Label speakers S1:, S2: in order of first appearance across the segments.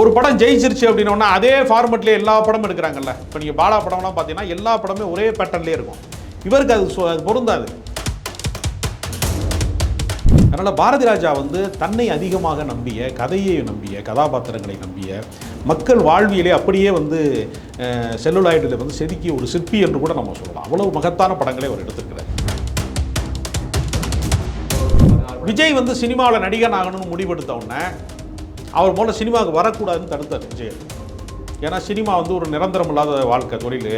S1: ஒரு படம் ஜெயிச்சிருச்சு அப்படின்னா அதே ஃபார்மெட்லேயே எல்லா படமும் எடுக்கிறாங்கல்ல. இப்போ நீங்கள் பாலா படம்லாம் பார்த்தீங்கன்னா எல்லா படமே ஒரே பேட்டர்ன்லேயே இருக்கும். இவருக்கு அது அது பொருந்தாது. அதனால் பாரதி ராஜா வந்து தன்னை அதிகமாக நம்பிய கதையை நம்பிய கதாபாத்திரங்களை நம்பிய மக்கள் வாழ்வியலே அப்படியே வந்து செல்லுலாய்டில் வந்து செதுக்கிய ஒரு சிற்பி என்று கூட நம்ம சொல்லலாம். அவ்வளவு மகத்தான படங்களை அவர் எடுத்திருக்கிறார். விஜய் வந்து சினிமாவில் நடிகன் ஆகணும்னு முடிவெடுத்த உடனே அவர் போல சினிமாவுக்கு வரக்கூடாதுன்னு தடுத்தார் விஜய் ஏன்னா சினிமா வந்து ஒரு நிரந்தரம் இல்லாத வாழ்க்கை தொழில்.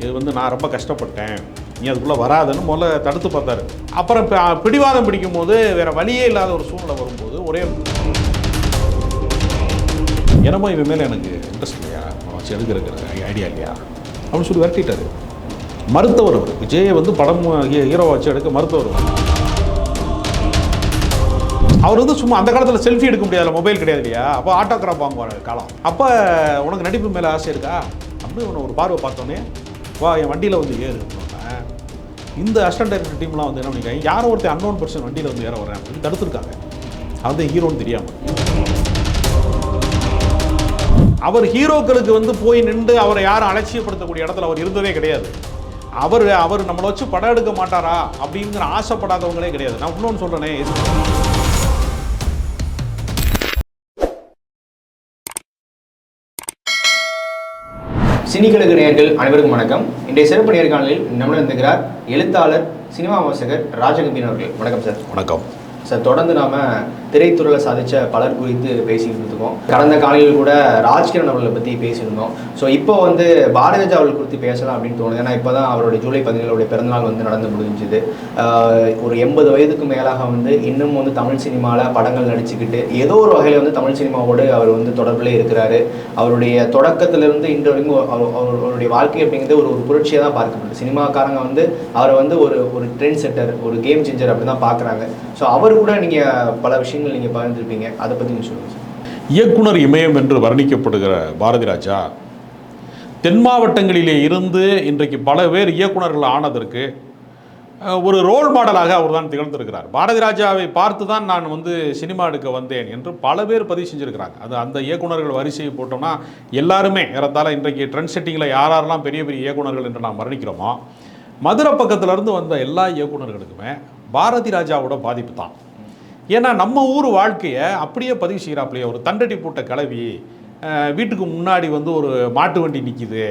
S1: இது வந்து நான் ரொம்ப கஷ்டப்பட்டேன். நீ அதுக்குள்ளே வராதுன்னு முதல்ல தடுத்து பார்த்தாரு. அப்புறம் பிடிவாதம் பிடிக்கும் போது வேறு வழியே இல்லாத ஒரு சூழ்நிலை வரும்போது ஒரே என்னமோ இவன் மேலே எனக்கு இன்ட்ரெஸ்ட் இல்லையா? அவன் வச்சு ஐடியா இல்லையா? அப்படின்னு சொல்லி விரட்டிட்டாரு. மருத்துவர் அவர். விஜயை வந்து படம் ஹீரோ வச்சு எடுக்க மருத்துவர் அவர். வந்து சும்மா அந்த காலத்தில் செல்ஃபி எடுக்க முடியாது மொபைல் கிடையாது இல்லையா அப்போ ஆட்டோகிராஃப் வாங்குவார் காலம். அப்போ உனக்கு நடிப்பு மேலே ஆசை இருக்கா? அப்படின்னு உன்னை ஒரு பார்வை பார்த்தோன்னே வா என் வண்டியில் வந்து ஏறு. இந்த அசிஸ்டன்ட் டைரக்டர் டீம்லாம் வந்து என்ன பண்ணிக்காங்க யாரோ ஒருத்தர் அன்னோன் பர்சன் வண்டியில் வந்து ஏற வரேன் அப்படின்னு தடுத்துருக்காங்க. அது ஹீரோன்னு தெரியாமல் அவர் ஹீரோக்களுக்கு வந்து போய் நின்று அவரை யாரும் அலட்சியப்படுத்தக்கூடிய இடத்துல அவர் இருந்ததே கிடையாது. அவர் அவர் நம்மளை வச்சு படம் எடுக்க மாட்டாரா? அப்படிங்கிற ஆசைப்படாதவங்களே கிடையாது. நான் இன்னொன்று சொல்கிறேனே
S2: சினிகளுக்கு நேயர்கள் அனைவருக்கும் வணக்கம். இன்றைய சிறப்பு நேர்காணலில் நம்முடன் இருக்கிறார் எழுத்தாளர் சினிமா வாசகர் ராஜகம்பீரன் அவர்கள். வணக்கம் சார்.
S1: வணக்கம்.
S2: சார் தொடர்ந்து நாம திரைத்துறையில் சாதித்த பலர் குறித்து பேசிக்கிட்டு இருக்கோம் கடந்த காலையில் கூட ராஜ்கிரண் அவர்களை பற்றி பேசியிருந்தோம். ஸோ இப்போ வந்து பாரதிஜா அவர்கள் குறித்து பேசலாம் அப்படின்னு தோணுது. ஏன்னா இப்போ தான் அவருடைய ஜூலை பதினேழுடைய பிறந்தநாள் வந்து நடந்து முடிஞ்சுது. ஒரு எண்பது வயதுக்கு மேலாக வந்து இன்னும் வந்து தமிழ் சினிமாவில் படங்கள் நடிச்சுக்கிட்டு ஏதோ ஒரு வகையில் வந்து தமிழ் சினிமாவோடு அவர் வந்து தொடர்பில் இருக்கிறாரு. அவருடைய தொடக்கத்திலிருந்து இன்று வரைக்கும் அவர் அவருடைய வாழ்க்கை அப்படிங்கிறது ஒரு ஒரு புரட்சியாக தான் பார்க்கப்படுது. சினிமாக்காரங்க வந்து அவரை வந்து ஒரு ஒரு ட்ரெண்ட் செட்டர் ஒரு கேம் சேஞ்சர் அப்படி தான் பார்க்குறாங்க. ஸோ அவர் கூட நீங்கள் பல விஷயங்கள் நீங்கள் பகிர்ந்துருப்பீங்க. அதை பற்றி நீங்கள் சொல்லுங்கள் சார்.
S1: இயக்குனர் இமயம் என்று வர்ணிக்கப்படுகிற பாரதி ராஜா தென் மாவட்டங்களிலே இருந்து இன்றைக்கு பல பேர் இயக்குனர்கள் ஆனதற்கு ஒரு ரோல் மாடலாக அவர் தான் திகழ்ந்திருக்கிறார். பாரதி ராஜாவை பார்த்து தான் நான் வந்து சினிமா எடுக்க வந்தேன் என்று பல பேர் பதிவு செஞ்சுருக்கிறாங்க. அது அந்த இயக்குனர்கள் வரிசையை போட்டோம்னா எல்லாருமே ஏறத்தாழ இன்றைக்கு ட்ரெண்ட் செட்டிங்கில் யார் யாரெல்லாம் பெரிய பெரிய இயக்குனர்கள் என்று நாம் வர்ணிக்கிறோமோ மதுரை பக்கத்துலேருந்து வந்த எல்லா இயக்குனர்களுக்குமே பாரதி ராஜாவோட பாதிப்பு தான். ஏன்னா நம்ம ஊர் வாழ்க்கையை அப்படியே பதிவு செய்கிறாப்புலையே ஒரு தண்டடி போட்ட கிளவி வீட்டுக்கு முன்னாடி வந்து ஒரு மாட்டு வண்டி நிற்கிது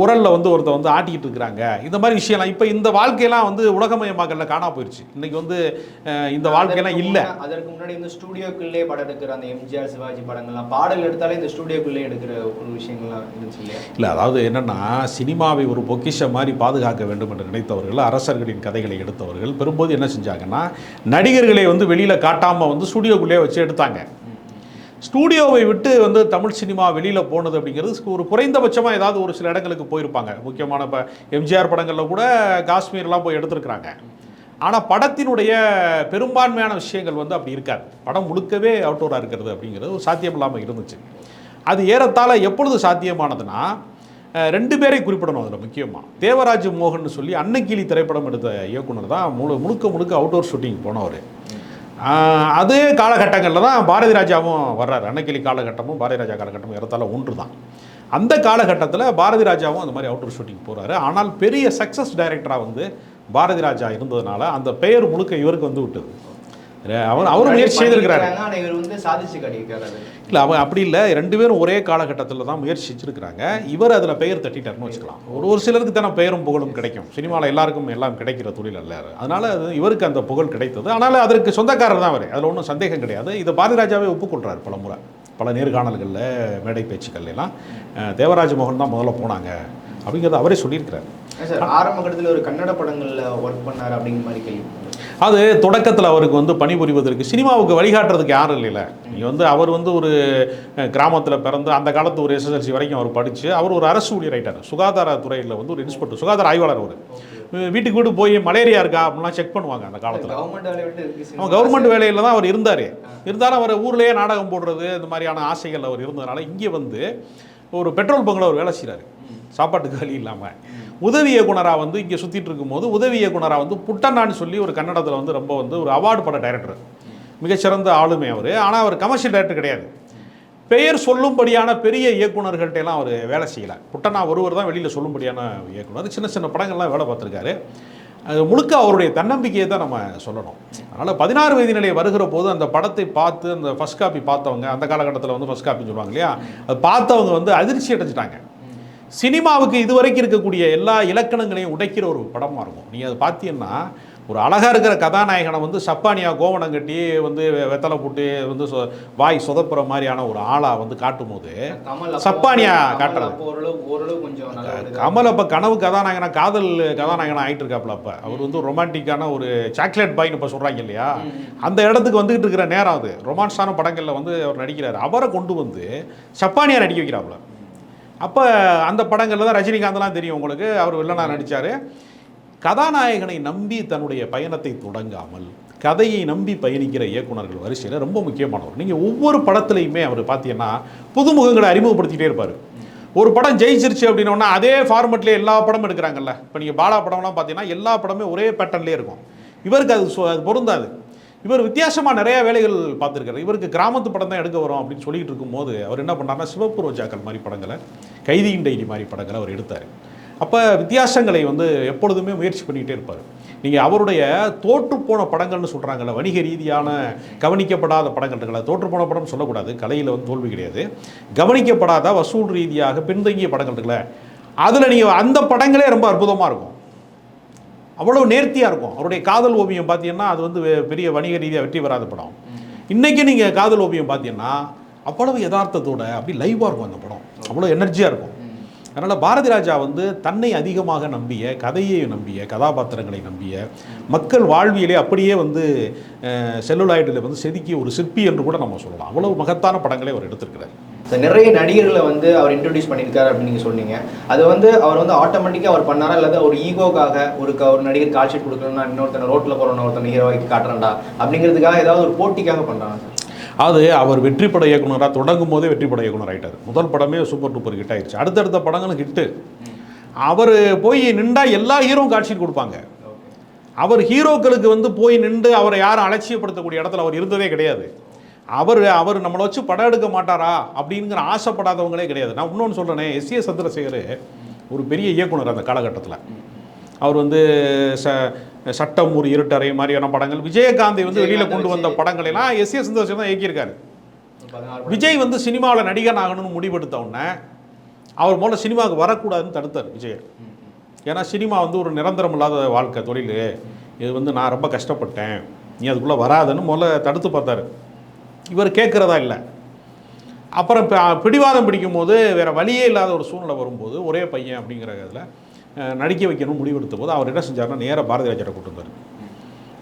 S1: உரலில் வந்து ஒருத்தர் வந்து ஆட்டிக்கிட்டு இருக்கிறாங்க. இந்த மாதிரி விஷயம்லாம் இப்போ இந்த வாழ்க்கையெல்லாம் வந்து உலகமயமாக்கல்ல காணா போயிடுச்சு இன்னைக்கு வந்து இந்த வாழ்க்கையெல்லாம் இல்லை.
S2: அதற்கு முன்னாடி இந்த ஸ்டூடியோக்குள்ளே படம் எடுக்கிற அந்த எம்ஜிஆர் சிவாஜி படங்கள்லாம் பாடல் எடுத்தாலே இந்த ஸ்டூடியோக்குள்ளே எடுக்கிற ஒரு விஷயங்கள்லாம் இருந்துச்சு இல்லையா?
S1: இல்லை அதாவது என்னென்னா சினிமாவை ஒரு பொக்கிஷம் மாதிரி பாதுகாக்க வேண்டும் என்று நினைத்தவர்கள் அரசர்களின் கதைகளை எடுத்தவர்கள் பெரும்போது என்ன செஞ்சாங்கன்னா நடிகர்களை வந்து வெளியில் காட்டாமல் வந்து ஸ்டுடியோக்குள்ளேயே வச்சு எடுத்தாங்க. ஸ்டூடியோவை விட்டு வந்து தமிழ் சினிமா வெளியில் போனது அப்படிங்கிறது ஒரு குறைந்தபட்சமாக ஏதாவது ஒரு சில இடங்களுக்கு போயிருப்பாங்க. முக்கியமான இப்போ எம்ஜிஆர் படங்களில் கூட காஷ்மீர்லாம் போய் எடுத்திருக்கிறாங்க. ஆனால் படத்தினுடைய பெரும்பான்மையான விஷயங்கள் வந்து அப்படி இருக்காது. படம் முழுக்கவே அவுட்டோராக இருக்கிறது அப்படிங்கிறது ஒரு சாத்தியம் இல்லாமல் இருந்துச்சு. அது ஏறத்தாழ எப்பொழுது சாத்தியமானதுன்னா ரெண்டு பேரை குறிப்பிடணும் அதில் முக்கியமாக தேவராஜ் மோகன் சொல்லி அன்னக்கிளி திரைப்படம் எடுத்த இயக்குனர் தான் முழு முழுக்க முழுக்க அவுட்டோர் ஷூட்டிங் போனவர். அதே காலகட்டங்களில் தான் பாரதி ராஜாவும் வர்றாரு. அன்னக்கிளி காலகட்டமும் பாரதி ராஜா காலகட்டமும் இடத்தால ஒன்று தான் அந்த காலகட்டத்தில் பாரதி ராஜாவும் அந்த மாதிரி அவுட்டர் ஷூட்டிங் போகிறாரு ஆனால் பெரிய சக்ஸஸ் டைரக்டராக வந்து பாரதி ராஜா இருந்ததுனால அந்த பெயர் முழுக்க இவருக்கு வந்து விட்டது. அவர் அவர் முயற்சி செய்திருக்கிறாரு. இல்லை அவன் அப்படி இல்லை. ரெண்டு பேரும் ஒரே காலகட்டத்தில் தான் முயற்சி செஞ்சுருக்கிறாங்க இவர் அதில் பெயர் தட்டிட்டாருன்னு வச்சுக்கலாம். ஒரு ஒரு சிலருக்கு தானே பெயரும் புகழும் கிடைக்கும். சினிமாவில் எல்லாருக்கும் எல்லாம் கிடைக்கிற தொழில் அல்ல அது. அதனால் அது இவருக்கு அந்த புகழ் கிடைத்தது. ஆனால் அதற்கு சொந்தக்காரர் தான் அவர். அதில் ஒன்றும் சந்தேகம் கிடையாது. இதை பாரதிராஜாவே ஒப்புக்கொள்கிறார் பல முறை. பல நேர்காணல்களில் மேடை பேச்சுக்கள் எல்லாம். அஹ், தேவராஜ மோகன் தான் முதல்ல போனாங்க. அப்படிங்கிறத அவரே சொல்லியிருக்கிறார்.
S2: சார் ஆரம்ப கட்டத்துல ஒரு கன்னட படங்கள்ல ஒர்க் பண்ணாரு அப்படிங்கிற மாதிரி கேள்வி
S1: அது தொடக்கத்தில் அவருக்கு வந்து பணிபுரிவதற்கு சினிமாவுக்கு வழிகாட்டுறதுக்கு யாரும் இல்லைல்ல. நீங்கள் வந்து அவர் வந்து ஒரு கிராமத்தில் பிறந்து அந்த காலத்து ஒரு எஸ்எஸ்எல்சி வரைக்கும் அவர் படித்து அவர் ஒரு அரசு ஊழியர் ஆயிட்டார் சுகாதாரத்துறையில் வந்து ஒரு இன்ஸ்பெக்டர் சுகாதார ஆய்வாளர் அவர். வீட்டுக்கு வீடு போய் மலேரியா இருக்கா அப்படிலாம் செக் பண்ணுவாங்க அந்த காலத்தில். அவன் கவர்மெண்ட் வேலையில் தான் அவர் இருந்தார். இருந்தாலும் அவர் ஊர்லேயே நாடகம் போடுறது இந்த மாதிரியான ஆசைகள் அவர் இருந்ததுனால இங்கே வந்து ஒரு பெட்ரோல் பங்கில் அவர் வேலை செய்கிறாரு சாப்பாட்டுக்கு வழி இல்லாமல் உதவி இயக்குனராக வந்து இங்கே சுற்றிட்டு இருக்கும்போது உதவி இயக்குனராக வந்து புட்டண்ணான்னு சொல்லி ஒரு கன்னடத்தில் வந்து ரொம்ப வந்து ஒரு அவார்டு பட டைரக்டர் மிகச்சிறந்த ஆளுமை அவர். ஆனால் அவர் கமர்ஷியல் டைரக்டர் கிடையாது. பெயர் சொல்லும்படியான பெரிய இயக்குனர்கள்ட்ட எல்லாம் அவர் வேலை செய்யலை. புட்டனா ஒருவர் தான் வெளியில் சொல்லும்படியான இயக்குனர். சின்ன சின்ன படங்கள்லாம் வேலை பார்த்துருக்காரு. அது முழுக்க அவருடைய தன்னம்பிக்கையை தான் நம்ம சொல்லணும். அதனால் பதினாறு வயது நிலை வருகிற போது அந்த படத்தை பார்த்து அந்த ஃபர்ஸ்ட் காப்பி பார்த்தவங்க அந்த காலகட்டத்தில் வந்து ஃபர்ஸ்ட் காப்பின்னு சொல்லுவாங்க இல்லையா? அது பார்த்தவங்க வந்து அதிர்ச்சி அடைஞ்சிட்டாங்க. சினிமாவுக்கு இதுவரைக்கும் இருக்கக்கூடிய எல்லா இலக்கணங்களையும் உடைக்கிற ஒரு படமாக இருக்கும். நீங்கள் அதை பார்த்தீங்கன்னா ஒரு அழகாக இருக்கிற கதாநாயகனை வந்து சப்பானியா கோவணம் கட்டி வந்து வெத்தலை போட்டு வந்து வாய் சொதப்புற மாதிரியான ஒரு ஆளாக வந்து காட்டும் போது சப்பானியா காட்டுறது. கமல் அப்போ கனவு கதாநாயகனா காதல் கதாநாயகனா ஆயிட்டு இருக்காப்புல அப்போ. அவர் வந்து ரொமான்டிக்கான ஒரு சாக்லேட் பாய்னு இப்போ சொல்கிறாங்க இல்லையா? அந்த இடத்துக்கு வந்துகிட்டு இருக்கிற நேரம் அது. ரொமான்ஸான படங்களில் வந்து அவர் நடிக்கிறார். அவரை கொண்டு வந்து சப்பானியா நடிக்க வைக்கிறாப்புல. அப்போ அந்த படங்களில் தான் ரஜினிகாந்த்லாம் தெரியும் உங்களுக்கு. அவர் வில்லனா நடித்தார் கதாநாயகனை நம்பி தன்னுடைய பயணத்தை தொடங்காமல் கதையை நம்பி பயணிக்கிற இயக்குனர்கள் வரிசையில் ரொம்ப முக்கியமானவர். நீங்கள் ஒவ்வொரு படத்துலையுமே அவர் பார்த்தீங்கன்னா புதுமுகங்களை அறிமுகப்படுத்திட்டே இருப்பார். ஒரு படம் ஜெயிச்சிருச்சு அப்படின்னோன்னா அதே ஃபார்மெட்லேயே எல்லா படமும் எடுக்கிறாங்கல்ல. இப்போ நீங்கள் பாலா படம்லாம் பார்த்தீங்கன்னா எல்லா படமே ஒரே பேட்டர்ன்லேயே இருக்கும். இவருக்கு அது அது பொருந்தாது. இவர் வித்தியாசமாக நிறைய வேலைகள் பார்த்துருக்காரு. இவருக்கு கிராமத்து படம் தான் எடுக்க வரும் அப்படின்னு சொல்லிட்டு இருக்கும்போது அவர் என்ன பண்ணாருன்னா சிவப்பு ரோஜாக்கள் மாதிரி படங்களை கைதியின் டைரி மாதிரி படங்களை அவர் எடுத்தார். அப்போ வித்தியாசங்களை வந்து எப்பொழுதுமே முயற்சி பண்ணிகிட்டே இருப்பார். நீங்கள் அவருடைய தோற்றுப்போன படங்கள்னு சொல்கிறாங்கல்ல வணிக ரீதியான கவனிக்கப்படாத படங்கள் இருக்கல தோற்றுப்போன படம் சொல்லக்கூடாது கலையில் வந்து தோல்வி கிடையாது. கவனிக்கப்படாத வசூல் ரீதியாக பின்தங்கிய படங்கள் இருக்குல்ல அதில் நீங்கள் அந்த படங்களே ரொம்ப அற்புதமாக இருக்கும். அவ்வளோ நேர்த்தியாக இருக்கும். அவருடைய காதல் ஓவியம் பார்த்தீங்கன்னா அது வந்து பெரிய வணிக ரீதியாக வெற்றி பெறாத படம். இன்றைக்கி நீங்கள் காதல் ஓவியம் பார்த்தீங்கன்னா அவ்வளவு யதார்த்தத்தோட அப்படி லைவாக இருக்கும் அந்த படம். அவ்வளோ எனர்ஜியாக இருக்கும். அதனால் பாரதி ராஜா வந்து தன்னை அதிகமாக நம்பிய கதையை நம்பிய கதாபாத்திரங்களை நம்பிய மக்கள் வாழ்வியலே அப்படியே வந்து செல்லுலாய்டில் வந்து செதுக்கிய ஒரு சிற்பி என்று கூட நம்ம சொல்லலாம். அவ்வளவு மகத்தான படங்களை அவர் எடுத்திருக்கிறார்.
S2: நிறைய நடிகர்களை வந்து அவர் இன்ட்ரடியூஸ் பண்ணியிருக்காரு அப்படின்னு நீங்கள் சொன்னீங்க. அது வந்து அவர் வந்து ஆட்டோமேட்டிக்காக அவர் பண்ணாரா? இல்லாத ஒரு ஈகோக்காக ஒரு க- ஒரு நடிகர் காட்சி கொடுக்கணும்னா இன்னொருத்தனை ரோட்டில் போகிறவன ஒருத்தன் ஹீரோய்க்கு காட்டுறேன்டா? அப்படிங்கிறதுக்காக ஏதாவது ஒரு போட்டிக்காக பண்ணுறாங்க
S1: அது அவர் வெற்றி பட இயக்குனராக தொடங்கும் போதே வெற்றி பட இயக்குனர் ஆயிட்டார். முதல் படமே சூப்பர் டூப்பர் ஹிட் ஆயிடுச்சு அடுத்தடுத்த படங்களும் ஹிட்டு அவர் போய் நின்றா எல்லா ஹீரோவும் காட்சி கொடுப்பாங்க. அவர் ஹீரோக்களுக்கு வந்து போய் நின்று அவரை யாரும் அலட்சியப்படுத்தக்கூடிய இடத்துல அவர் இருந்ததே கிடையாது. அவர் அவர் நம்மளை வச்சு படம் எடுக்க மாட்டாரா அப்படிங்கிற ஆசைப்படாதவங்களே கிடையாது. நான் இன்னொன்று சொல்கிறேனே எஸ் ஏ சந்திரசேகர் ஒரு பெரிய இயக்குனர் அந்த காலகட்டத்தில். அவர் வந்து ச சட்டம் ஒரு இருட்டறை மாதிரியான படங்கள் விஜயகாந்தை வந்து வெளியில் கொண்டு வந்த படங்கள் எல்லாம் எஸ் ஏ சந்திரசேகர் தான் இயக்கியிருக்காரு. விஜய் வந்து சினிமாவில் நடிகன் ஆகணும்னு முடிவெடுத்த உடனே அவர் முதல்ல சினிமாவுக்கு வரக்கூடாதுன்னு தடுத்தார் விஜய் ஏன்னா சினிமா வந்து ஒரு நிரந்தரம் இல்லாத வாழ்க்கை தொழில். இது வந்து நான் ரொம்ப கஷ்டப்பட்டேன். நீ அதுக்குள்ளே வராதுன்னு முதல்ல தடுத்து பார்த்தாரு. இவர் கேட்குறதா இல்லை. அப்புறம் பிடிவாதம் பிடிக்கும் போது வேறு வழியே இல்லாத ஒரு சூழ்நிலை வரும்போது ஒரே பையன் அப்படிங்கிற இதில் நடிக்க வைக்கணும் முடிவெடுத்த போது அவர் என்ன செஞ்சார்னா நேராக பாரதி ராஜாட்ட கூட்டிருந்தார்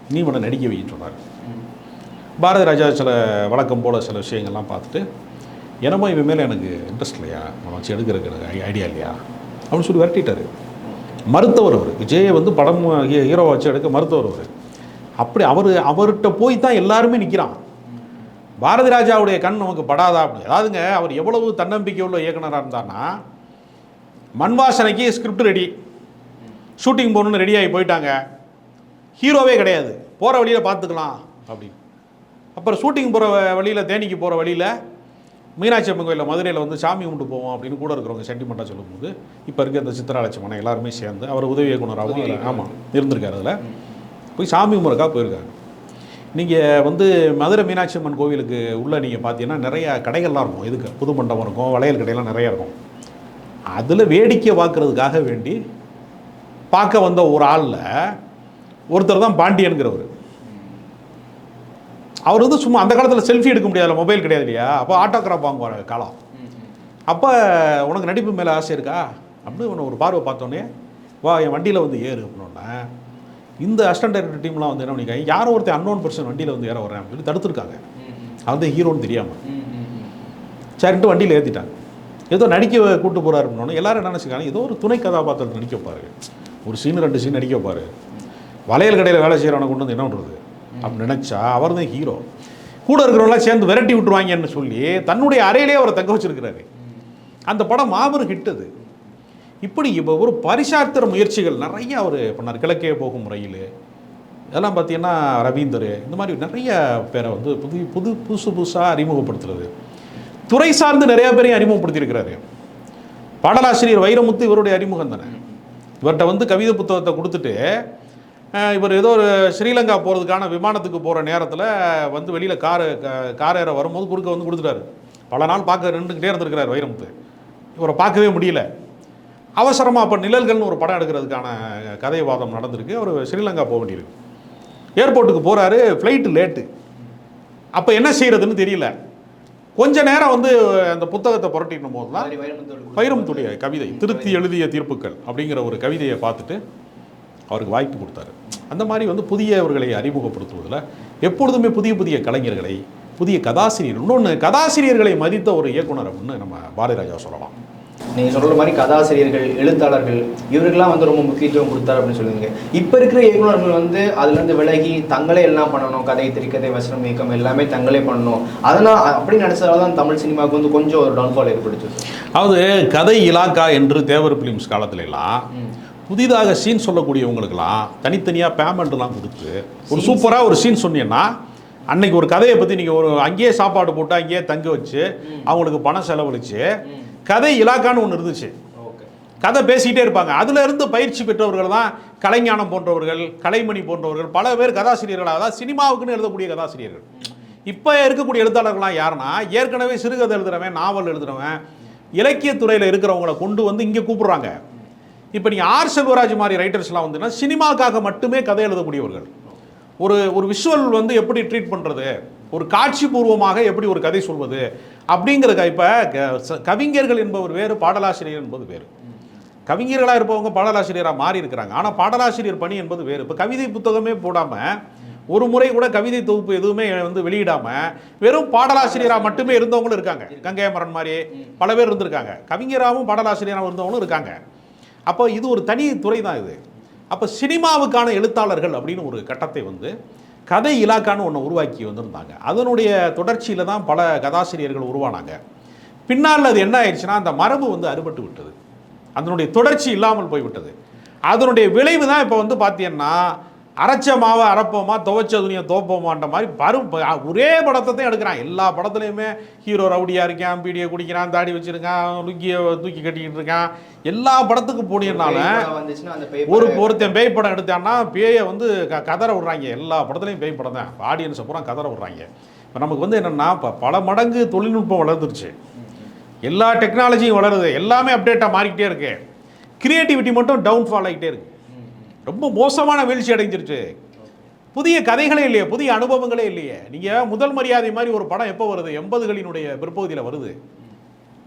S1: நீ உன்னை நடிக்க வைன்னு சொன்னார். பாரதி ராஜா சில வழக்கம் போல் சில விஷயங்கள்லாம் பார்த்துட்டு என்னமோ இவன் மேலே எனக்கு இன்ட்ரெஸ்ட் இல்லையா? அவனை வச்சு எடுக்கிறதுக்கு ஐடியா இல்லையா? அப்படின்னு சொல்லி விரட்டிட்டார். மருத்துவர் அவர். விஜயை வந்து படம் ஹீ- ஹீரோவை வச்சு எடுக்க மருத்துவர் அவர். அப்படி அவர் அவர்கிட்ட போய் தான் எல்லாருமே நிற்கிறான் பாரதி ராஜாவுடைய கண் நமக்கு படாதா அப்படி? அதாவதுங்க அவர் எவ்வளவு தன்னம்பிக்கை உள்ள இயக்குனராக இருந்தார்னா மண் வாசனைக்கு ஸ்கிரிப்ட் ரெடி ஷூட்டிங் போகணுன்னு ரெடியாகி போயிட்டாங்க ஹீரோவே கிடையாது. போகிற வழியில் பார்த்துக்கலாம் அப்படின்னு அப்புறம் ஷூட்டிங் போகிற வழியில் தேனிக்கு போகிற வழியில் மீனாட்சி அம்மன் கோயிலில் மதுரையில் வந்து சாமி கும்பிட்டு போவோம் அப்படின்னு கூட இருக்கிறவங்க சென்டிமெண்ட்டாக சொல்லும்போது இப்போ இருக்க இந்த சித்திராலட்சுமணன் எல்லாருமே சேர்ந்து அவர் உதவி இயக்குனராகவும் ஆமாம் இருந்திருக்காரு அதில். போய் சாமி கும்பிட்றக்கா போயிருக்காங்க நீங்கள் வந்து மதுரை மீனாட்சி அம்மன் கோவிலுக்கு உள்ளே நீங்கள் பார்த்தீங்கன்னா நிறைய கடைகள்லாம் இருக்கும். இதுக்கு புது மண்டபம் இருக்கும் வளையல் கடையெல்லாம் நிறையா இருக்கும். அதில் வேடிக்கை பார்க்குறதுக்காக வேண்டி பார்க்க வந்த ஒரு ஆளில் ஒருத்தர் தான் பாண்டியனுங்கிறவர் அவர் வந்து சும்மா அந்த காலத்தில் செல்ஃபி எடுக்க முடியாது மொபைல் கிடையாது இல்லையா? அப்போ ஆட்டோகிராஃப் வாங்குவார் காலம். அப்போ உனக்கு நடிப்பு மேலே ஆசை இருக்கா? அப்படின்னு உன்னை ஒரு பார்வை பார்த்தோன்னே வா என் வண்டியில் வந்து ஏறு அப்படின்னோடனே இந்த அசிஸ்டன்ட் டைரக்டர் டீம்லாம் வந்து என்ன பண்ணிக்காங்க யாரோ ஒருத்தர் அன்னோன் பர்சன் வண்டியில் வந்து ஏற வரேன் அப்படின்னு தடுத்துருக்காங்க. அது ஹீரோன்னு தெரியாமல் சரின்ட்டு வண்டியில் ஏற்றிட்டாங்க ஏதோ நடிக்க கூட்டு போகிறாரு அப்படின்னோடனே எல்லாரும் என்ன நினச்சிக்காங்க ஏதோ ஒரு துணை கதாபாத்திரத்தை நடிக்க வைப்பாரு. ஒரு சீன் ரெண்டு சீன் நடிக்க வைப்பாரு. வளையல் கடையில் வேலை செய்கிறவனை கொண்டு வந்து என்ன பண்ணுறது அப்படி நினச்சா அவர் தான் ஹீரோ கூட இருக்கிறவங்களாம் சேர்ந்து விரட்டி விட்டுருவாங்கன்னு சொல்லி தன்னுடைய அறையிலே அவரை தங்க வச்சிருக்கிறாரு. அந்த படம் மாபெரும் ஹிட் அது. இப்படி இப்போ ஒரு பரிசாத்திர முயற்சிகள் நிறைய அவர் பண்ணார். கிழக்கே போகும் முறையில். இதெல்லாம் பார்த்தீங்கன்னா ரவீந்தர். இந்த மாதிரி நிறைய பேரை வந்து புது புது புதுசு புதுசாக அறிமுகப்படுத்துறது. துறை சார்ந்து நிறைய பேரையும் அறிமுகப்படுத்தியிருக்கிறாரு. பாடலாசிரியர் வைரமுத்து இவருடைய அறிமுகம் தானே. இவர்கிட்ட வந்து கவிதை புத்தகத்தை கொடுத்துட்டு இவர் ஏதோ ஒரு ஸ்ரீலங்கா போகிறதுக்கான விமானத்துக்கு போகிற நேரத்தில் வந்து வெளியில் காரு கார் ஏற வரும்போது குறுக்க வந்து கொடுத்துட்டாரு. பல நாள் பார்க்க நின்றுக்கிட்டே இருந்திருக்கிறார் வைரமுத்து. இவரை பார்க்கவே முடியல. அவசரமாக அப்போ நிழல்கள்னு ஒரு படம் எடுக்கிறதுக்கான கதைவாதம் நடந்திருக்கு. அவர் ஸ்ரீலங்கா போக வேண்டியிருக்கு. ஏர்போர்ட்டுக்கு போகிறாரு ஃப்ளைட்டு லேட்டு அப்போ என்ன செய்கிறதுன்னு தெரியல. கொஞ்ச நேரம் வந்து அந்த புத்தகத்தை புரட்டின போது தான் வைரமுத்துடைய கவிதை திருத்தி எழுதிய தீர்ப்புகள் அப்படிங்கிற ஒரு கவிதையை பார்த்துட்டு அவருக்கு வாய்ப்பு கொடுத்தாரு. அந்த மாதிரி வந்து புதியவர்களை அறிமுகப்படுத்துவதில் எப்பொழுதுமே புதிய புதிய கலைஞர்களை புதிய கதாசிரியர் இன்னொன்று கதாசிரியர்களை மதித்த ஒரு இயக்குனர் அப்படின்னு நம்ம பாரதிராஜா சொல்லலாம்.
S2: நீங்க சொல்ற மாதிரி கதாசிரியர்கள் எழுத்தாளர்கள் இவருக்கெல்லாம் வந்து ரொம்ப முக்கியத்துவம் கொடுத்தாரு அப்படின்னு சொல்லுவீங்க இப்ப இருக்கிற இயக்குனர்கள் வந்து அதுல இருந்து விலகி தங்களே எல்லாம் பண்ணணும். கதை திரைக்கதை வசனம் இயக்கம் எல்லாமே தங்களே பண்ணணும். அதனால் அப்படி நினைச்சதால தான் தமிழ் சினிமாவுக்கு வந்து கொஞ்சம் ஒரு டவுன்ஃபால் ஏற்பட்டுச்சு
S1: அதாவது கதை இலாக்கா என்று தேவர் பிலிம்ஸ் காலத்துல எல்லாம் புதிதாக சீன் சொல்லக்கூடியவங்களுக்கெல்லாம் தனித்தனியாக பேமெண்ட்லாம் கொடுத்து ஒரு சூப்பராக ஒரு சீன் சொன்னீங்கன்னா அன்னைக்கு ஒரு கதையை பற்றி நீங்கள் ஒரு அங்கேயே சாப்பாடு போட்டு அங்கேயே தங்க வச்சு அவங்களுக்கு பணம் செலவழிச்சு கதை இலாக்கான்னு ஒன்று இருந்துச்சு.
S2: ஓகே.
S1: கதை பேசிக்கிட்டே இருப்பாங்க. அதுல இருந்து பயிற்சி பெற்றவர்கள் தான் கலைஞானம் போன்றவர்கள் கலைமணி போன்றவர்கள் பல பேர் கதாசிரியர்களாக அதாவது சினிமாவுக்குன்னு எழுதக்கூடிய கதாசிரியர்கள். இப்போ இருக்கக்கூடிய எழுத்தாளர்கள்லாம் யாருன்னா ஏற்கனவே சிறுகதை எழுதுறவன் நாவல் எழுதுறவன் இலக்கியத்துறையில் இருக்கிறவங்கள கொண்டு வந்து இங்கே கூப்பிடுறாங்க. இப்போ நீங்கள் ஆர் செல்வராஜ் மாதிரி ரைட்டர்ஸ்லாம் வந்துன்னா சினிமாக்காக மட்டுமே கதை எழுதக்கூடியவர்கள். ஒரு ஒரு விஷுவல் வந்து எப்படி ட்ரீட் பண்ணுறது ஒரு காட்சி பூர்வமாக எப்படி ஒரு கதை சொல்வது அப்படிங்கிறத இப்போ கவிஞர்கள் என்பவர் வேறு பாடலாசிரியர் என்பது வேறு. கவிஞர்களாக இருப்பவங்க பாடலாசிரியராக மாறி இருக்கிறாங்க. ஆனால் பாடலாசிரியர் பணி என்பது வேறு. இப்போ கவிதை புத்தகமே போடாமல் ஒரு முறை கூட கவிதை தொகுப்பு எதுவுமே வந்து வெளியிடாமல் வெறும் பாடலாசிரியராக மட்டுமே இருந்தவங்களும் இருக்காங்க. கங்கையமரன் மாதிரி பல பேர் இருந்திருக்காங்க. கவிஞராகவும் பாடலாசிரியராகவும் இருந்தவங்களும் இருக்காங்க. அப்போ இது ஒரு தனி துறை தான் இது. அப்போ சினிமாவுக்கான எழுத்தாளர்கள் அப்படின்னு ஒரு கட்டத்தை வந்து கதை இலாக்கான்னு ஒன்று உருவாக்கி வந்திருந்தாங்க. அதனுடைய தொடர்ச்சியில் தான் பல கதாசிரியர்கள் உருவானாங்க. பின்னால் அது என்ன ஆயிடுச்சுன்னா அந்த மரபு வந்து அறுபட்டு விட்டது. அதனுடைய தொடர்ச்சி இல்லாமல் போய்விட்டது. அதனுடைய விளைவு தான் இப்போ வந்து பார்த்தீங்கன்னா அரைச்ச மாவை அரைப்போமா துவைச்ச துணியை துவைப்போமான்ற மாதிரி ப- ஒரே படத்தை தான் எடுக்கிறான். எல்லா படத்துலையுமே ஹீரோ ரவுடியாக இருக்கான் பீடியை குடிக்கிறான் தாடி வச்சிருக்கான் லுக்கியை தூக்கி கட்டிக்கிட்டு இருக்கான். எல்லா படத்துக்கு போனீங்கனால ஒரு ஒருத்தன் பேய் படம் எடுத்தான்னா பேயை வந்து க கதற விட்றாங்க. எல்லா படத்துலையும் பேய் படம் தான். ஆடியன்ஸை பூரா கதற விட்றாங்க. இப்போ நமக்கு வந்து என்னென்னா இப்போ பல மடங்கு தொழில்நுட்பம் வளர்ந்துருச்சு. எல்லா டெக்னாலஜியும் வளருது. எல்லாமே அப்டேட்டாக மாறிக்கிட்டே இருக்கு. கிரியேட்டிவிட்டி மட்டும் டவுன்ஃபால் ஆகிட்டே இருக்கு. ரொம்ப மோசமான வீழ்ச்சி அடைஞ்சிருச்சு. புதிய கதைகளே இல்லையே புதிய அனுபவங்களே இல்லையே. நீங்கள் முதல் மரியாதை மாதிரி ஒரு படம் எப்போ வருது? எண்பதுகளினுடைய பிற்பகுதியில் வருது.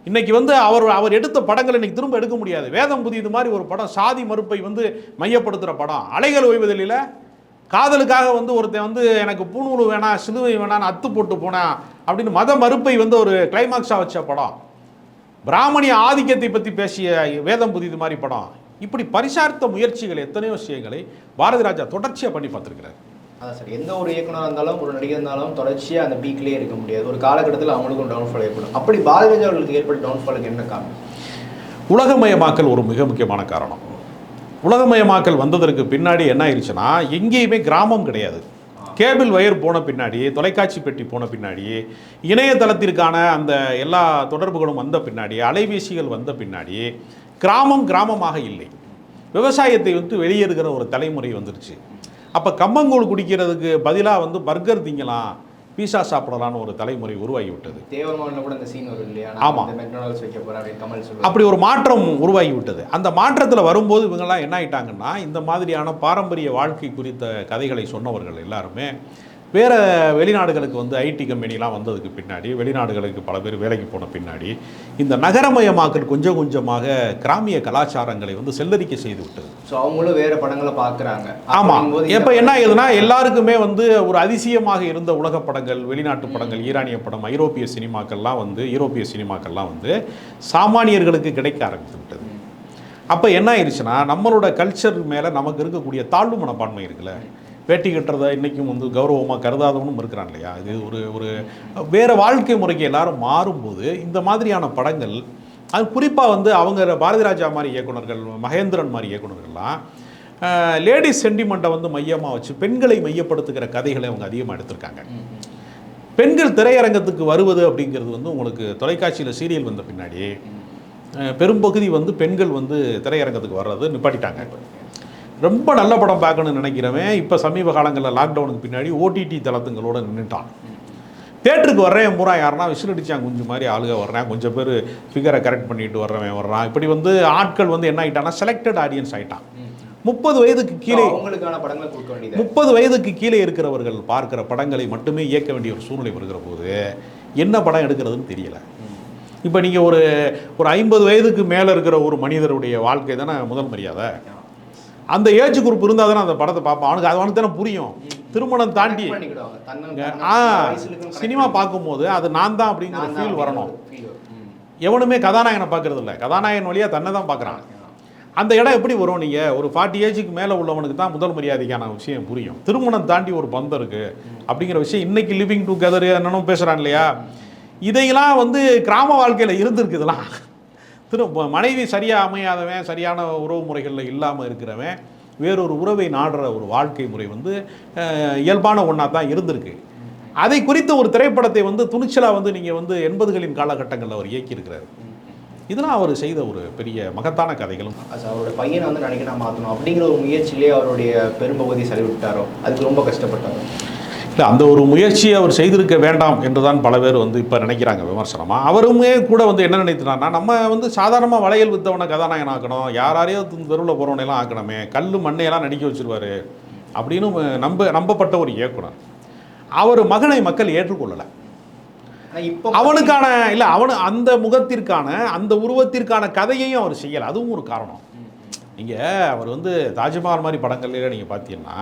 S1: இன்னைக்கு வந்து அவர் அவர் எடுத்த படங்களை இன்னைக்கு திரும்ப எடுக்க முடியாது. வேதம் புதியது மாதிரி ஒரு படம் சாதி மறுப்பை வந்து மையப்படுத்துகிற படம். அலைகள் ஓய்வதில்ல காதலுக்காக வந்து ஒருத்தன் வந்து எனக்கு பூணூல் வேணாம் சிலுவை வேணான்னு அத்து போட்டு போனேன் அப்படின்னு மத மறுப்பை வந்து ஒரு கிளைமாக்ஸாக வச்ச படம். பிராமணிய ஆதிக்கத்தை பற்றி பேசிய வேதம் புதியது மாதிரி படம். இப்படி பரிசார்த்த முயற்சிகள் எத்தனையோ விஷயங்களை பாரதி ராஜா தொடர்ச்சியாக பண்ணி பார்த்துருக்கிறார்.
S2: அதான் சார் எந்த ஒரு இயக்குனராக இருந்தாலும் ஒரு நடிகர் இருந்தாலும் தொடர்ச்சியாக அந்த பீக்லேயே இருக்க முடியாது. ஒரு காலகட்டத்தில் அவங்களுக்கும் டவுன்ஃபால் ஏற்படும். அப்படி பாரதிராஜா அவர்களுக்கு ஏற்பட்ட டவுன்ஃபாலுக்கு என்ன காரணம்?
S1: உலகமயமாக்கல் ஒரு மிக முக்கியமான காரணம். உலகமயமாக்கல் வந்ததற்கு பின்னாடி என்ன ஆயிடுச்சுன்னா எங்கேயுமே கிராமம் கிடையாது. கேபிள் வயர் போன பின்னாடி தொலைக்காட்சி பெட்டி போன பின்னாடி இணையதளத்திற்கான அந்த எல்லா தொடர்புகளும் வந்த பின்னாடி அலைபேசிகள் வந்த பின்னாடி கிராமம் கிராமமாக இல்லை. விவசாயத்தை விட்டு வெளியேறுகிற ஒரு தலைமுறை வந்துருச்சு அப்போ கம்பங்கூழ் குடிக்கிறதுக்கு பதிலாக வந்து பர்கர் திங்கலாம் பீஸா சாப்பிடலாம்னு ஒரு தலைமுறை உருவாகி விட்டது
S2: தேவர்மானில் கூட அந்த சீன் வரும் இல்லையா?
S1: ஆமா.
S2: நான் இந்த மெக்டானல்ஸ் வைக்க போகிறேன் அப்படின்னு கமல் சொல்லுவார்.
S1: அப்படி ஒரு மாற்றம் உருவாகி விட்டது அந்த மாற்றத்தில் வரும்போது இவங்கெல்லாம் என்ன ஆயிட்டாங்கன்னா இந்த மாதிரியான பாரம்பரிய வாழ்க்கை குறித்த கதைகளை சொன்னவர்கள் எல்லாருமே வேற வெளிநாடுகளுக்கு வந்து ஐடி கம்பெனிலாம் வந்ததுக்கு பின்னாடி வெளிநாடுகளுக்கு பல பேர் வேலைக்கு போன பின்னாடி இந்த நகரமயமாக்கல் கொஞ்சம் கொஞ்சமாக கிராமிய கலாச்சாரங்களை வந்து செல்லரிக்க செய்து விட்டது.
S2: ஸோ அவங்களும் வேற படங்களை பார்க்குறாங்க.
S1: ஆமாம் எப்போ என்ன ஆகுதுன்னா எல்லாருக்குமே வந்து ஒரு அதிசயமாக இருந்த உலக படங்கள் வெளிநாட்டு படங்கள் ஈரானிய படம் ஐரோப்பிய சினிமாக்கள்லாம் வந்து யூரோப்பிய சினிமாக்கள்லாம் வந்து சாமானியர்களுக்கு கிடைக்க ஆரம்பித்து விட்டது. அப்போ என்ன ஆயிடுச்சுன்னா நம்மளோட கல்ச்சர் மேலே நமக்கு இருக்கக்கூடிய தாழ்வு மனப்பான்மை இருக்குல்ல. வேட்டி கட்டுறத இன்றைக்கும் வந்து கௌரவமாக கருதாதவனும் இருக்கிறான் இல்லையா? இது ஒரு ஒரு வேறு வாழ்க்கை முறைக்கு எல்லாரும் மாறும்போது இந்த மாதிரியான படங்கள் அது குறிப்பாக வந்து அவங்க பாரதி ராஜா மாதிரி இயக்குனர்கள் மகேந்திரன் மாதிரி இயக்குனர்கள்லாம் லேடிஸ் சென்டிமெண்ட்டை வந்து மையமாக வச்சு பெண்களை மையப்படுத்துகிற கதைகளை அவங்க அதிகமாக எடுத்திருக்காங்க. பெண்கள் திரையரங்கத்துக்கு வருவது அப்படிங்கிறது வந்து உங்களுக்கு தொலைக்காட்சியில் சீரியல் வந்த பின்னாடி பெரும்பகுதி வந்து பெண்கள் வந்து திரையரங்கத்துக்கு வர்றது நிப்பாட்டிட்டாங்க. ரொம்ப நல்ல படம் பார்க்கணும்னு நினைக்கிறவன் இப்போ சமீப காலங்களில் லாக்டவுனுக்கு பின்னாடி ஓடிடி தளத்துங்களோட நின்றுட்டான் தேட்டருக்கு வர்றேன் பூரா யாருன்னா விசில் அடிச்சாங்க குஞ்சு மாதிரி ஆளுக வர்றேன். கொஞ்சம் பேர் ஃபிகரை கரெக்ட் பண்ணிட்டு வர்றவன் வர்றான். இப்படி வந்து ஆட்கள் வந்து என்ன ஆகிட்டான்னா செலக்டட் ஆடியன்ஸ் ஆகிட்டான் முப்பது வயதுக்கு கீழே
S2: அவங்களுக்கான படங்களை கொடுக்க வேண்டியது.
S1: முப்பது வயதுக்கு கீழே இருக்கிறவர்கள் பார்க்கிற படங்களை மட்டுமே இயக்க வேண்டிய ஒரு சூழ்நிலை வருகிற போது என்ன படம் எடுக்கிறதுன்னு தெரியல. இப்போ நீங்கள் ஒரு ஒரு ஐம்பது வயதுக்கு மேலே இருக்கிற ஒரு மனிதருடைய வாழ்க்கை தானே முதல் மரியாதை? அந்த ஏஜ் குரூப் இருந்தால் தானே அந்த படத்தை பார்ப்பான் அவனுக்கு அது அவனுக்கு தானே புரியும். திருமணம் தாண்டி. ஆ சினிமா பார்க்கும்போது அது நான் தான் அப்படிங்கிற ஃபீல் வரணும். எவனுமே கதாநாயகனை பார்க்கறது இல்லை. கதாநாயகன் வழியாக தன்னை தான் பார்க்குறான். அந்த இடம் எப்படி வரும் நீங்கள் ஒரு ஃபார்ட்டி ஏஜுக்கு மேலே உள்ளவனுக்கு தான் முதல் மரியாதைக்கான விஷயம் புரியும். திருமணம் தாண்டி ஒரு பந்தம் இருக்குது அப்படிங்கிற விஷயம் இன்னைக்கு லிவிங் டுகெதர் என்னன்னு பேசுகிறான் இல்லையா? இதையெல்லாம் வந்து கிராம வாழ்க்கையில் இருந்திருக்கு இதெல்லாம். திரு மனைவி சரியாக அமையாதவன் சரியான உறவு முறைகளில் இல்லாமல் இருக்கிறவன் வேறொரு உறவை நாடுற ஒரு வாழ்க்கை முறை வந்து இயல்பான ஒன்றா தான் இருந்திருக்கு. அதை குறித்த ஒரு திரைப்படத்தை வந்து துணிச்சலாக வந்து நீங்கள் வந்து எண்பதுகளின் காலகட்டங்களில் அவர் இயக்கியிருக்கிறார். இதெல்லாம் அவர் செய்த ஒரு பெரிய மகத்தான கதைகளும்.
S2: அது அவரோட பையனை வந்து நடிகனா மாற்றணும் அப்படிங்கிற ஒரு முயற்சியிலே அவருடைய பெரும்பகுதி செலவிட்டாரோ அதுக்கு ரொம்ப கஷ்டப்பட்டாரோ?
S1: இல்லை அந்த ஒரு முயற்சியை அவர் செய்திருக்க வேண்டாம் என்று தான் பல பேர் வந்து இப்போ நினைக்கிறாங்க விமர்சனமாக அவருமே கூட வந்து என்ன நினைக்கிறான்னா நம்ம வந்து சாதாரணமாக வளையல் வித்தவனை கதாநாயகன் ஆக்கணும் யாரையோ தெருவில் போகிறவனையெல்லாம் ஆக்கணுமே கல் மண்ணையெல்லாம் நடிக்க வச்சிருவாரு அப்படின்னு நம்ப நம்பப்பட்ட ஒரு இயக்குனர். அவர் மகனை மக்கள் ஏற்றுக்கொள்ளலை.
S2: இப்போ
S1: அவனுக்கான இல்லை அவனு அந்த முகத்திற்கான அந்த உருவத்திற்கான கதையையும் அவர் செய்யலை. அதுவும் ஒரு காரணம். நீங்கள் அவர் வந்து தாஜ்மஹால் மாதிரி படங்கள்ல நீங்கள் பார்த்தீங்கன்னா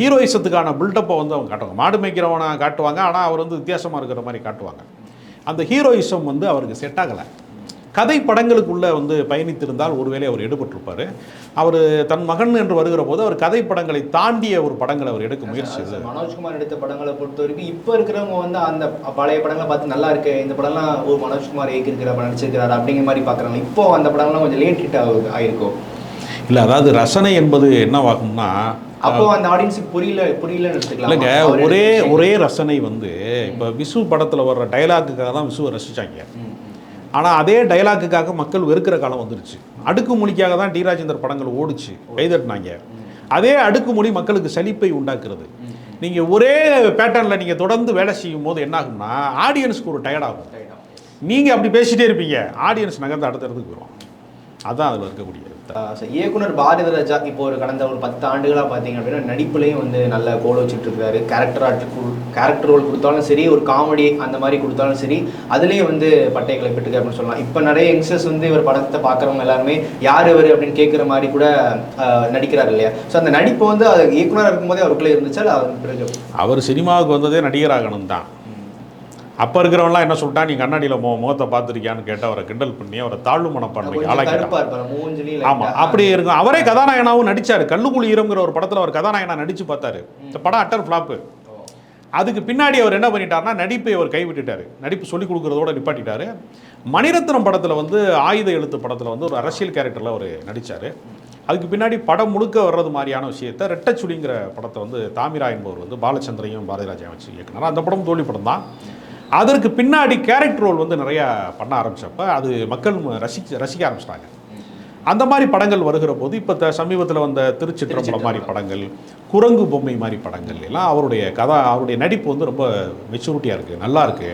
S1: ஹீரோயிசத்துக்கான பில்டப்பை வந்து அவங்க காட்டுவாங்க. மாடு மேய்க்கிறவனை காட்டுவாங்க ஆனால் அவர் வந்து வித்தியாசமாக இருக்கிற மாதிரி காட்டுவாங்க. அந்த ஹீரோயிசம் வந்து அவருக்கு செட் ஆகலை. கதை படங்களுக்குள்ளே வந்து பயணித்திருந்தால் ஒருவேளை அவர் எடுபட்டிருப்பார். அவர் தன் மகன் என்று வருகிற போது அவர் கதை படங்களை தாண்டிய ஒரு படங்களை அவர் எடுக்க முயற்சி செய்தார்.
S2: மனோஜ்குமார் எடுத்த படங்களை பொறுத்த வரைக்கும் இப்போ இருக்கிறவங்க வந்து அந்த பழைய படங்களை பார்த்து நல்லா இருக்கு. இந்த படம்லாம் ஒரு மனோஜ்குமார் இயக்கியிருக்கிறார் நடிச்சிருக்கிறார் அப்படிங்கிற மாதிரி பார்க்குறாங்க. இப்போ அந்த படம்லாம் கொஞ்சம் லேட் ஹிட் ஆகுது ஆயிருக்கும்
S1: இல்லை அதாவது ரசனை என்பது என்னவாகும்னா
S2: அப்போ அந்த ஆடியன்ஸுக்கு புரியல புரியலன்னு எடுத்துக்கலாம்.
S1: இல்லைங்க ஒரே. ஒரே ரசனை வந்து இப்போ விசு படத்தில் வர்ற டைலாக்குக்காக தான் விசுவை
S2: ம்.
S1: ஆனால் அதே டைலாக்குக்காக மக்கள் வெறுக்கிற காலம் வந்துருச்சு. அடுக்குமொழிக்காக தான் டி ராஜேந்தர் படங்கள் ஓடுச்சு கைதட்டினாங்க. அதே அடுக்குமொழி மக்களுக்கு சலிப்பை உண்டாக்குறது. நீங்கள் ஒரே பேட்டர்னில் நீங்கள் தொடர்ந்து வேலை செய்யும் போது என்ன ஆகும்னா ஆடியன்ஸ்க்கு ஒரு டயர்ட் ஆகும்.
S2: Right ஆ.
S1: நீங்கள் அப்படி பேசிட்டே இருப்பீங்க. ஆடியன்ஸ் நகர்ந்து அடுத்த இடத்துக்கு போயிடும் அதான் அதில் இருக்கக்கூடிய
S2: ஆஹ் சரி, இயக்குனர் பாரதி ராஜா இப்போ ஒரு கடந்த ஒரு பத்து ஆண்டுகளாக பார்த்தீங்க அப்படின்னா நடிப்புலையும் வந்து நல்ல கோல் வச்சுட்டு இருக்காரு. கேரக்டர் ஆர்ட் கேரக்டர் ரோல் கொடுத்தாலும் சரி ஒரு காமெடி அந்த மாதிரி கொடுத்தாலும் சரி அதுலேயும் வந்து பட்டை கிளப்பிட்டு அப்படின்னு சொல்லலாம். இப்போ நிறைய யங்ஸ்டர்ஸ் வந்து இவர் படத்தை பார்க்குறவங்க எல்லாருமே யார் இவர் அப்படின்னு கேட்குற மாதிரி கூட நடிக்கிறார் இல்லையா? ஸோ அந்த நடிப்பு வந்து அது இயக்குனராக இருக்கும்போதே அவருக்குள்ளே இருந்துச்சா
S1: அவர் சினிமாவுக்கு வந்ததே நடிகராகணும் தான் அப்போ இருக்கிறவன்லாம் என்ன சொல்லிட்டா நீ கண்ணாடியில் மோ முகத்தை பார்த்துருக்கியான்னு கேட்டு அவரை கிண்டல் பண்ணி அவரை தாழ்வு மனப்பான்மைக்கு ஆளாக்கிட்டான் ஆமாம் அப்படி இருக்கும். அவரே கதாநாயகனாகவும் நடிச்சார். கல்லுக்குழி ஈரம்ங்கிற ஒரு படத்தில் அவர் கதாநாயகனா நடிச்சு பார்த்தாரு. இந்த படம் அட்டர் ஃப்ளாப்பு அதுக்கு பின்னாடி அவர் என்ன பண்ணிட்டாருன்னா நடிப்பை அவர் கைவிட்டுட்டார். நடிப்பு சொல்லிக் கொடுக்குறதோட நிப்பாட்டிட்டாரு. மணிரத்னம் படத்தில் வந்து ஆயுத எழுத்து படத்தில் வந்து ஒரு அரசியல் கேரக்டரில் அவர் நடித்தார் அதுக்கு பின்னாடி படம் முழுக்க வர்றது மாதிரியான விஷயத்தை ரெட்டச்சுடிங்கிற படத்தை வந்து தாமிரா என்பவர் வந்து பாலச்சந்திரையும் பாரதிராஜையும் வச்சு இயக்குனார். அந்த படம் தோல்வி படம் தான் அதற்கு பின்னாடி கேரக்டர் ரோல் வந்து நிறையா பண்ண ஆரம்பிச்சப்ப அது மக்கள் ரசிக்க ரசிக்க ஆரம்பிச்சிட்டாங்க. அந்த மாதிரி படங்கள் வருகிற போது இப்போ த சமீபத்தில் வந்த திருச்சிற்றம்பலம் மாதிரி படங்கள் குரங்கு பொம்மை மாதிரி படங்கள் எல்லாம் அவருடைய கதா அவருடைய நடிப்பு வந்து ரொம்ப மெச்சூரிட்டியாக இருக்குது நல்லா இருக்கு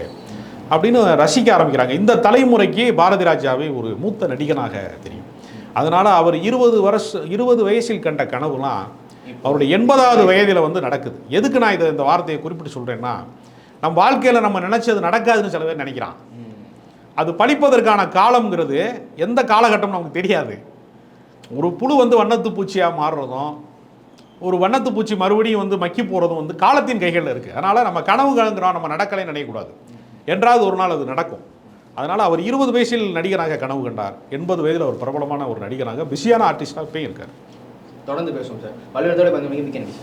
S1: அப்படின்னு ரசிக்க ஆரம்பிக்கிறாங்க. இந்த தலைமுறைக்கு பாரதி ராஜாவை ஒரு மூத்த நடிகனாக தெரியும். அதனால் அவர் இருபது வருஷ இருபது வயசில் கண்ட கனவுலாம் அவருடைய எண்பதாவது வயதில் வந்து நடக்குது. எதுக்கு நான் இதை இந்த வார்த்தையை குறிப்பிட்டு சொல்கிறேன்னா நம் வாழ்க்கையில் நம்ம நினச்சது நடக்காதுன்னு சில பேர் நினைக்கிறான். அது பழிப்பதற்கான காலம்ங்கிறது எந்த காலகட்டம் நமக்கு தெரியாது. ஒரு புழு வந்து வண்ணத்து பூச்சியாக மாறுறதும் ஒரு வண்ணத்து பூச்சி மறுபடியும் வந்து மக்கி போகிறதும் வந்து காலத்தின் கைகளில் இருக்குது அதனால் நம்ம கனவு கலங்குறோம் நம்ம நடக்கலை நினைக்கக்கூடாது என்றாவது ஒரு நாள் அது நடக்கும். அதனால் அவர் இருபது வயசில் நடிகராக கனவு கண்டார். எண்பது வயதில் அவர் பிரபலமான ஒரு நடிகராக பிஸியான ஆர்டிஸ்டாக இப்பயும் இருக்கார்.
S2: தொடர்ந்து பேசுவோம் சார். பல்வேறு மிக மிக்க நன்றி